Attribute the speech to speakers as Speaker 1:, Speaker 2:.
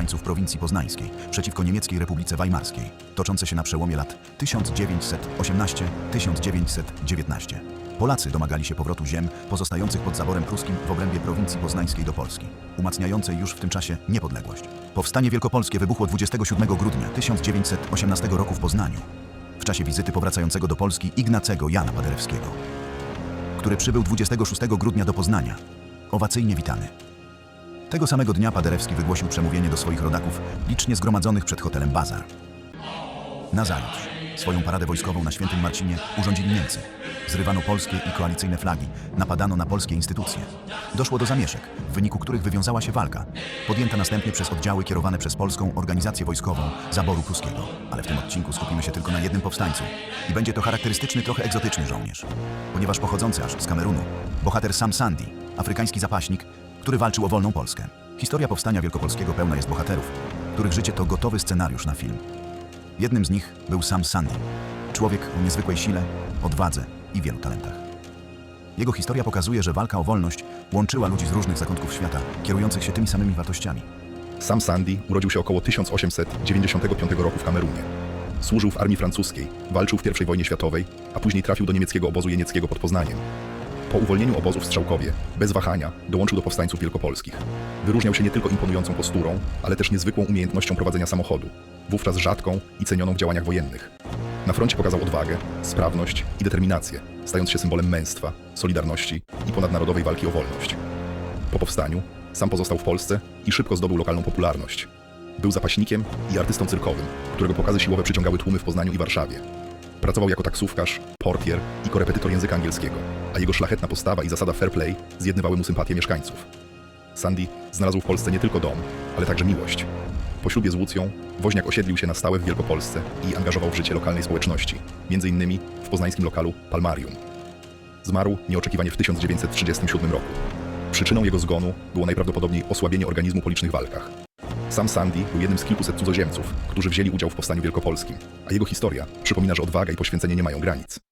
Speaker 1: powstańców prowincji poznańskiej przeciwko niemieckiej Republice Weimarskiej, toczące się na przełomie lat 1918-1919. Polacy domagali się powrotu ziem pozostających pod zaborem pruskim w obrębie prowincji poznańskiej do Polski, umacniającej już w tym czasie niepodległość. Powstanie wielkopolskie wybuchło 27 grudnia 1918 roku w Poznaniu, w czasie wizyty powracającego do Polski Ignacego Jana Paderewskiego, który przybył 26 grudnia do Poznania, owacyjnie witany. Tego samego dnia Paderewski wygłosił przemówienie do swoich rodaków licznie zgromadzonych przed hotelem Bazar. Nazajutrz swoją paradę wojskową na Świętym Marcinie urządzili Niemcy. Zrywano polskie i koalicyjne flagi, napadano na polskie instytucje. Doszło do zamieszek, w wyniku których wywiązała się walka, podjęta następnie przez oddziały kierowane przez polską organizację wojskową zaboru pruskiego. Ale w tym odcinku skupimy się tylko na jednym powstańcu. I będzie to charakterystyczny, trochę egzotyczny żołnierz. Ponieważ pochodzący aż z Kamerunu, bohater Sam Sandy, afrykański zapaśnik, który walczył o wolną Polskę. Historia powstania wielkopolskiego pełna jest bohaterów, których życie to gotowy scenariusz na film. Jednym z nich był sam Sandy, człowiek o niezwykłej sile, odwadze i wielu talentach. Jego historia pokazuje, że walka o wolność łączyła ludzi z różnych zakątków świata, kierujących się tymi samymi wartościami.
Speaker 2: Sam Sandy urodził się około 1895 roku w Kamerunie. Służył w armii francuskiej, walczył w I wojnie światowej, a później trafił do niemieckiego obozu jenieckiego pod Poznaniem. Po uwolnieniu obozu w Strzałkowie, bez wahania, dołączył do powstańców wielkopolskich. Wyróżniał się nie tylko imponującą posturą, ale też niezwykłą umiejętnością prowadzenia samochodu, wówczas rzadką i cenioną w działaniach wojennych. Na froncie pokazał odwagę, sprawność i determinację, stając się symbolem męstwa, solidarności i ponadnarodowej walki o wolność. Po powstaniu sam pozostał w Polsce i szybko zdobył lokalną popularność. Był zapaśnikiem i artystą cyrkowym, którego pokazy siłowe przyciągały tłumy w Poznaniu i Warszawie. Pracował jako taksówkarz, portier i korepetytor języka angielskiego, a jego szlachetna postawa i zasada fair play zjednywały mu sympatię mieszkańców. Sandy znalazł w Polsce nie tylko dom, ale także miłość. Po ślubie z Łucją woźniak osiedlił się na stałe w Wielkopolsce i angażował w życie lokalnej społeczności, między innymi w poznańskim lokalu Palmarium. Zmarł nieoczekiwanie w 1937 roku. Przyczyną jego zgonu było najprawdopodobniej osłabienie organizmu po licznych walkach. Sam Sandy był jednym z kilkuset cudzoziemców, którzy wzięli udział w powstaniu wielkopolskim, a jego historia przypomina, że odwaga i poświęcenie nie mają granic.